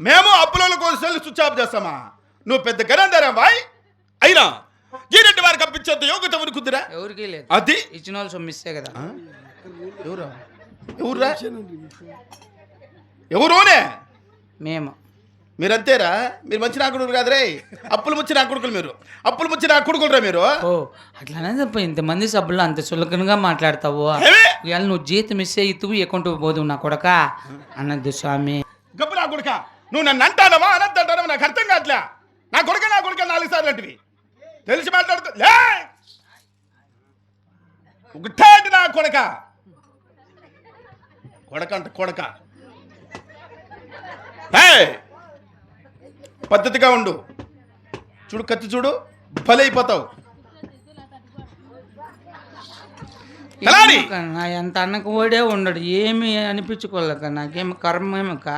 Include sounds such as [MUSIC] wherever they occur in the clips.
మేము అప్పుల కోసం స్విచ్ ఆఫ్ చేస్తామా? నువ్వు పెద్ద గరందరా బాయ్. అయినా ఈ రెడ్డి వారికి అప్పించేంత యోగ్యత ఉనికుందిరా ఎవరికి లేదు. అది? ఇచ్చిన వాళ్ళు సొమ్మిస్తే కదా. ఎవరా? ఎవరురా? ఎవరోనే? మేము. మీరంతేరా? మీరు మంచి నా కొడుకులు కాదురే. అప్పులు ముచ్చి నా కొడుకులు మీరు. అప్పులు ముచ్చి నా కొడుకులరా మీరు? ఓ అట్లానే తప్ప ఇంతమంది సభ్యులు అంత చులకనగా మాట్లాడతావు? ఇవాళ నువ్వు జీతం ఇస్తే ఇతువు ఎకుంటూ పోదు నా కొడక. అన్నది స్వామి. గబ్బు నా కొడుక? నువ్వు నన్ను అంటానమా అనంత అంటానమా నాకు అర్థం కావట్లే. నా కొడుక నా కొడుక నాలుగు సార్లు అంటివి. తెలిసి మాట్లాడుతూ లే! ఒకటే అంటే నా కొడక. కొడక అంట కొడక. పద్ధతిగా ఉండు. చూడు కత్తి చూడు బలైపోతావు ఎంత అన్నకు ఓడే ఉండడు. ఏమి అనిపించుకోలేక నాకేమి కర్మేమక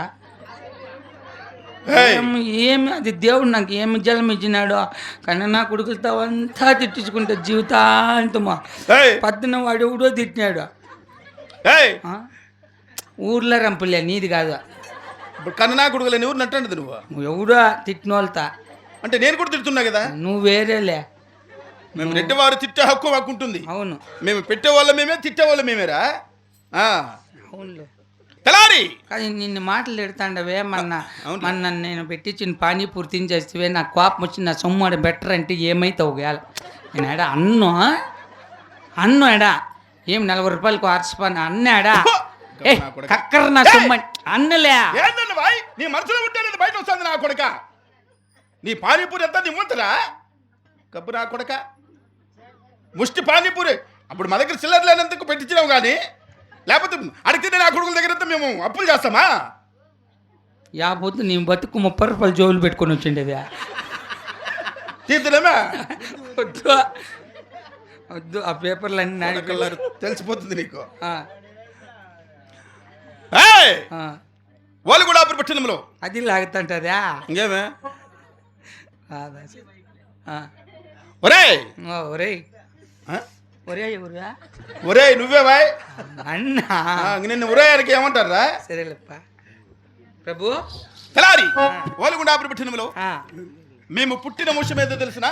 ఏమి ఏమి అది దేవుడు నాకు ఏమి జలం ఇచ్చినాడు కానీ నా కొడుకులతో అంతా తిట్టించుకుంటే జీవితాంతమా! పద్దున వాడు ఎవడో తిట్టినాడు? ఊర్లో రంపులే నీది కాదు. ఇప్పుడు కన్ననా కొడుకులని ఎవరు నట్టండి నువ్వు? నువ్వు ఎవడో తిట్టినోళ్ళతా అంటే నేను కూడా తిడుతున్నా కదా? నువ్వు వేరేలే. మేము రెడ్డివారు తిట్టే హక్కు మాకు ఉంటుంది అవును. మేము పెట్టేవాళ్ళ మేమే తిట్టేవాళ్ళ మేమేరా. అవునులే. తెలారి కానీ నిన్ను మాటలు పెడతాండవే మొన్న. అవును. మొన్న నేను పెట్టించిన పానీపూరి తినేస్తే నాకు కోపం వచ్చి నా సొమ్ము ఆడ బెటర్ అంటే ఏమైతావు గేల నేను ఎడా అన్ను అన్ను ఎడా ఏం నలభై రూపాయలకు అరచిపోను అన్నాడా నా. కక్కర నా సొమ్ము అని- అన్నలే. నీ మనసులో ఉంటేనే బయట వస్తుంది నా కొడక. నీ పానీపూరి ఎంత నీ ముంతరా? కప్పు నా కొడక. ముష్టి పానీపూరి. అప్పుడు మా దగ్గర చిల్లర లేనందుకు పెట్టించినావు కానీ లేకపోతే అడిగితే నా కొడుకుల దగ్గర మేము అప్పులు చేస్తామా? యా పొద్దు నీ బతుకు ముప్పై రూపాయలు జోలు పెట్టుకొని వచ్చిండేది తీర్చలేమా వద్దు. వద్దు ఆ పేపర్లు అన్నీ నాడి కలర్ తెలిసిపోతుంది నీకు. వాళ్ళు కూడా అప్పుడు పట్టణంలో అది లాగుతుంటదా ఇంకేమే? కాదా ఆ. ఒరే ఎవరురా ఒరేయ్ నువ్వే బాయ్. అన్నా. నిన్ను ఒరేయానికి ఏమంటారా సరేలేప్ప. ప్రభు. తెలారి ఓలుగుండా అప్పుడు పట్టణంలో ఆ, మేము పుట్టిన విషయం ఏదో తెలిసిన?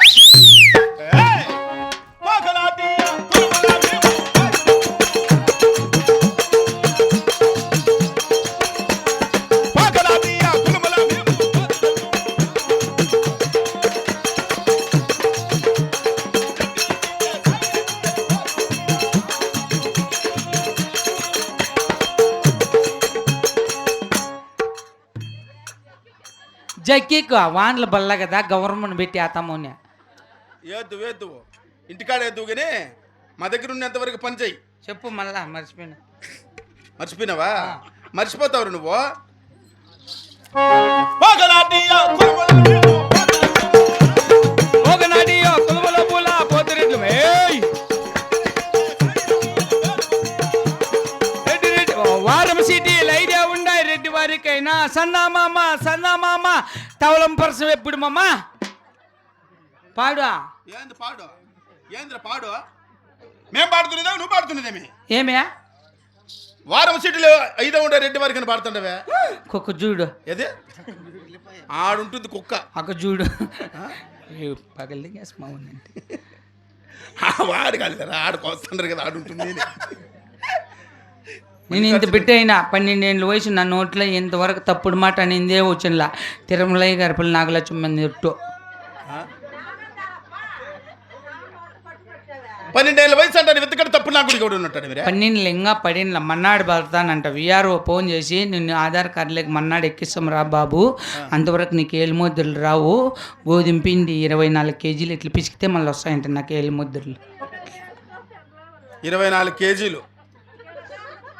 జక్కికు వాన్ల బల్ల కదా గవర్నమెంట్ పెట్టి ఆతామోనే ఏద్దు వేద్దు ఇంటికాడ ఏద్దు కానీ మా దగ్గర ఉన్నంత వరకు పని చెయ్యి. చెప్పు మళ్ళా మర్చిపోయినా. మర్చిపోయినావా? మర్చిపోతావు నువ్వు? రెడ్డి వారికైనా సన్నా మామ సన్నా మామ తవలం పరసం ఎప్పుడు మామ? పాడు ఏంది పాడు? ఏంద్ర పాడు? మేం పాడుతున్నదా నువ్వు పాడుతున్నదేమి? ఏమే? వారం సిటీలో ఐదో ఉండే రెడ్డి వారికి పాడుతుండవే? కుక్క చూడు ఏది? ఆడుంటుంది కుక్క. అక్క చూడు పగలు ఆ వాడు కాదు ఆడుకు వస్తుండ్రు కదా ఆడుంటుంది. నేను ఇంత బిడ్డ అయినా పన్నెండేళ్ళ వయసు నా నోట్లో ఇంతవరకు తప్పుడు మాట అనిందే వచ్చినలా తిరుమలయ్య గారి పిల్ల నాగలక్ష్మి మంది ఒట్టు ఆ? పన్నెండేళ్ళ వయసు అంటారు వెతకడ తప్పుడు నాకు కూడా కూడా ఉన్నట్టు మీరే? పన్నెండు లింగా పడిన మన్నాడు పడతానంట. విఆర్ఓ ఫోన్ చేసి నిన్ను ఆధార్ కార్డులోకి మన్నాడు ఎక్కిస్తాం రా బాబు. అంతవరకు నీకు ఏలు ముద్రలు రావు. గోధుమ పిండి ఇరవై నాలుగు కేజీలు ఇట్లా పిసికితే మళ్ళీ వస్తాయంట నాకు ఏలు ముద్రలు ఇరవై నాలుగు కేజీలు.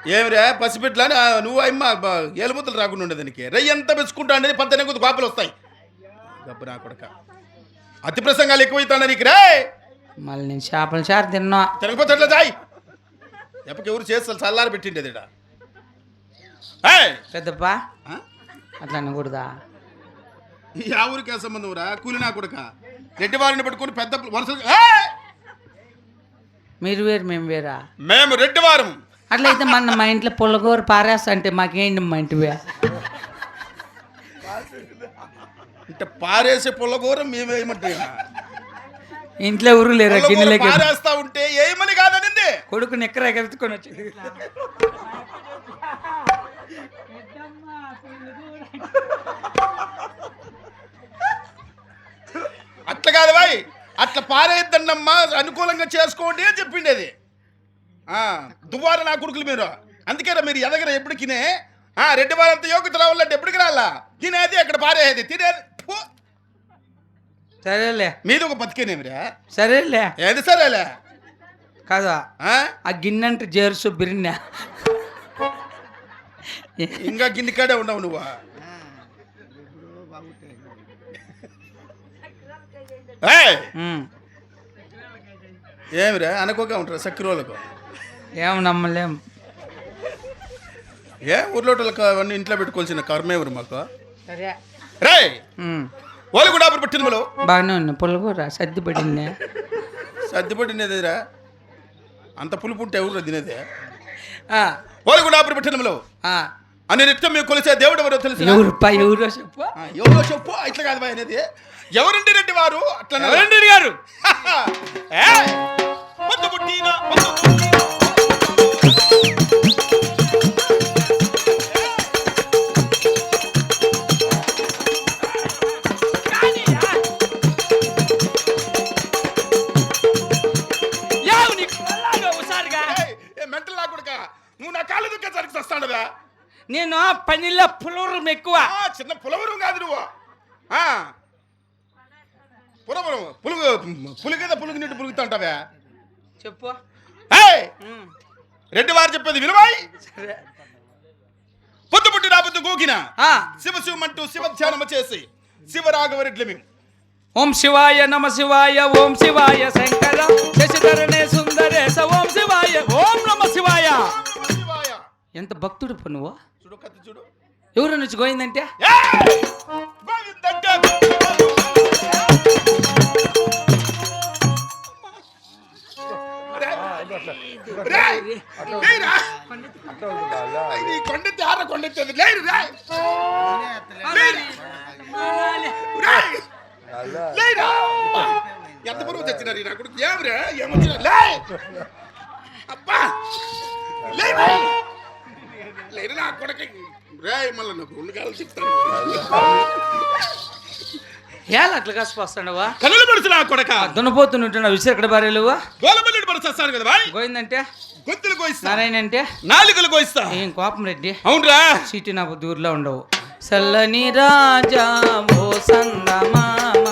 ఏమిరా పసిపెట్లని నువ్వు అమ్మ ఏలుముద్దలు రాకుండా ఉండదు దానికి రయ్యి ఎంత పెంచుకుంటా అనేది పద్దెనిమిది కొద్ది కాపులు వస్తాయి. గబ్బు నా కొడక. అతి ప్రసంగాలు ఎక్కువైతాడా నీకు రే! మళ్ళీ నేను చేపల చారు తిన్నా. ఎట్లా జాయ్ ఎప్పకి ఎవరు చేస్తారు చల్లారి పెట్టిండేది! పెద్దప్పా? అట్లా అనకూడదా? ఆ ఊరికి ఏ సంబంధం రా? కూలి నా కొడక. రెడ్డి వారిని పట్టుకొని పెద్ద వరుస! మీరు వేరు మేము వేరా? మేము రెడ్డి వారం అట్లయితే మన మా ఇంట్లో పుల్లగూర పారేస్తా అంటే మాకేంటి మా ఇంటివే అంటే పారేసే పుల్లగూర మేమేయమంటే ఇంట్లో ఎవరు లేరా గిన్నెలకి? పారేస్తా ఉంటే ఏమని కాదనింది? కొడుకు నిక్కర ఎగరెత్తుకొని వచ్చి. అట్లా కాదు బాయ్. అట్లా పారేద్దండమ్మా అనుకూలంగా చేసుకోండి అని చెప్పిండి అది ఆ, దువ్వార నా కొడుకులు మీరు. అందుకేనా మీరు ఎదగర ఎప్పటికినే ఆ రెడ్డి వారంత యోగ్యత రావాలంటే ఎప్పటికి రాలా? తినేది అక్కడ పారేది తినేది. సరేలే. మీది ఒక బతికేనేమిరా? సరేలే. ఏది సరేలే? కాదా? ఆ? గిన్నె అంటే జేర్సు బిరిన్నా ఇంకా గిన్నె కాడే ఉండవు నువ్వు! ఏమిరా? అనుకోగా ఉంటారా? సక్కిరోళ్ళకు? ఏం నమ్మలేం. ఏ ఊర్లోటలకు అవన్నీ ఇంట్లో పెట్టుకోవాల్సిన కర్మేవరు మాకు? సరే. రే వాళ్ళు కూడా అప్పుడు పట్టింది మనం బాగానే ఉన్నా పుల్లకూర సర్ది పడింది. సర్దిపడి తినేదిరా అంత పులుపు ఉంటే ఎవరు తినేది? వాళ్ళు కూడా అప్పుడు పట్టింది మనం అని నిత్యం మీకు కొలిసే దేవుడు ఎవరో తెలుసు ఎవరుపా ఎవరో చెప్పు. ఎవరో చెప్పు. ఇట్లా కాదు బాయ్ అనేది. ఎవరండి రెడ్డి వారు? అట్లా ఎవరండి గారు? [LAUGHS] ఏ? నేను పనిలో పులవరం ఎక్కువ ఆ, చిన్న పులవరం కాదు నువ్వు ఆ. పులవరం పులుగు పులిగేద పులుగు నీటి పులుగుతుంటావే చెప్పు ఏయ్! రెడ్డి వారు చెప్పేది వినవాయి సరే. పొద్దు పుట్టి రాబుద్దు గోకిన ఆ, శివ శివమంటూ శివ ధ్యానము చేసి శివరాఘవరెడ్లు మేము. ఓం శివాయ నమ శివాయ ఓం శివాయ శంకర శశిధరణే సుందరేశ ఓం శివాయ ఓం నమ శివాయ. శివాయ. ఎంత భక్తుడు నువ్వు? చూడు కత్తి చూడు. ఎవరు నుంచి పోయిందంటే కొండెత్తి ఆర కొండెత్తేది లేరు? ఎంత బరువు తెచ్చినారు నా కొడుకు? ఏమిరా ఏమొచ్చినా లే! అబ్బా! నా కొడుకు. రే మళ్ళీ నాకు రెండు కాళ్ళు చెప్తాను. ఏళ్ళ అట్లా కాసిపోస్తాడవా కనులు పడుచు నా కొడక. దున్నపోతుంటున్నా విసిరి ఎక్కడ బారేలువా గోలమల్లిడి వస్తాను కదా బాయ్. గోయిందంటే గొంతులు కోయిస్తా నారాయణ అంటే నాలుకలు కోయిస్తా ఏం కోపం రెడ్డి? అవునరా. సీటు నాకు దూరంలో ఉండవు. చల్లని రాజా ఓ సందమామ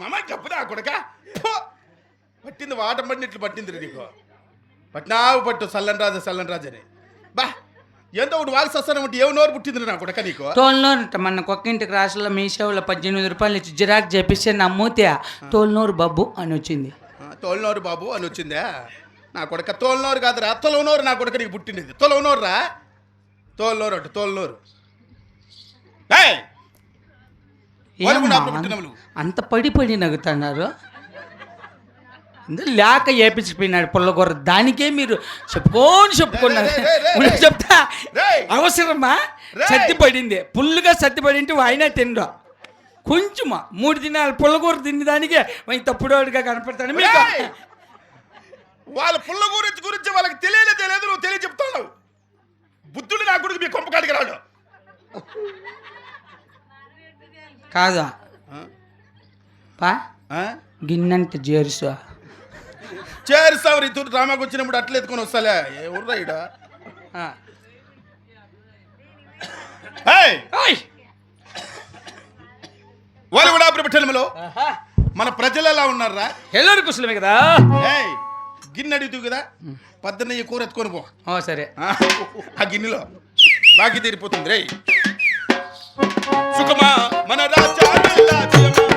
మామ. గబ్బురా కొడక! పట్టింది వాటం పడినట్లు పట్టింది రే నీకు. పట్నావు పట్టు సల్లన్ రాజు సల్లన్ రాజు అని బా ఎంతో ఒకటి వాకి సస్తానం అంటే ఏమి నోరు పుట్టింది నా కొడక నీకు? తోలునూరు మన కొక్కింటికి రాష్ట్రంలో మీ సేవలో పద్దెనిమిది రూపాయలు ఇచ్చి జిరాక్ చేపిస్తే నా మూతే తోలునూరు బాబు అని వచ్చింది. తోలునోరు బాబు అని వచ్చిందా? నా కొడక తోలునోరు కాదురా తొలవనోరు నా కొడక నీకు పుట్టినది తొలవనోరు రా తోలునోరు అటు తోలునోరు. అంత పడి పడి నవ్వుతున్నారు. ఇందులో లేక ఏపించిపోయినాడు పుల్లగొర్ర దానికే మీరు చెప్పుకొని చెప్పుకున్నారు. చెప్తా! అవసరమా రేయ్! సత్తి పడింది పుల్లుగా సత్తి పడింటే ఆయన తిండు కొంచెమా మూడు దినాలు పుల్లగూర తిని దానికే మరి తప్పుడోడుగా కనపడతాను మీకు! వాళ్ళ పుల్ల గురించి గురించి వాళ్ళకి తెలియలే తెలియదు నువ్వు తెలియ చెప్తావు బుద్ధుడు నా కొడుకు మీ కొంప కాడికి రాడు కాదా? పా? గిన్నెంత చేరుసా చేరుస్తావు రీతు డ్రామాకి వచ్చినప్పుడు అట్లా ఎత్తుకొని వస్తాలే. ఏ ఊర్రా! వాళ్ళు కూడా ప్రపంచంలో మన ప్రజలు ఎలా ఉన్నారా ఎల్లరి కుశలమే కదా? గిన్నె అడుగుతూ కదా? పద్దెన్న కూర ఎత్తుకొని పో. సరే. ఆ, ఆ గిన్నెలో. బాకీ తీరిపోతుంది. రే సుఖమా మన రాజా.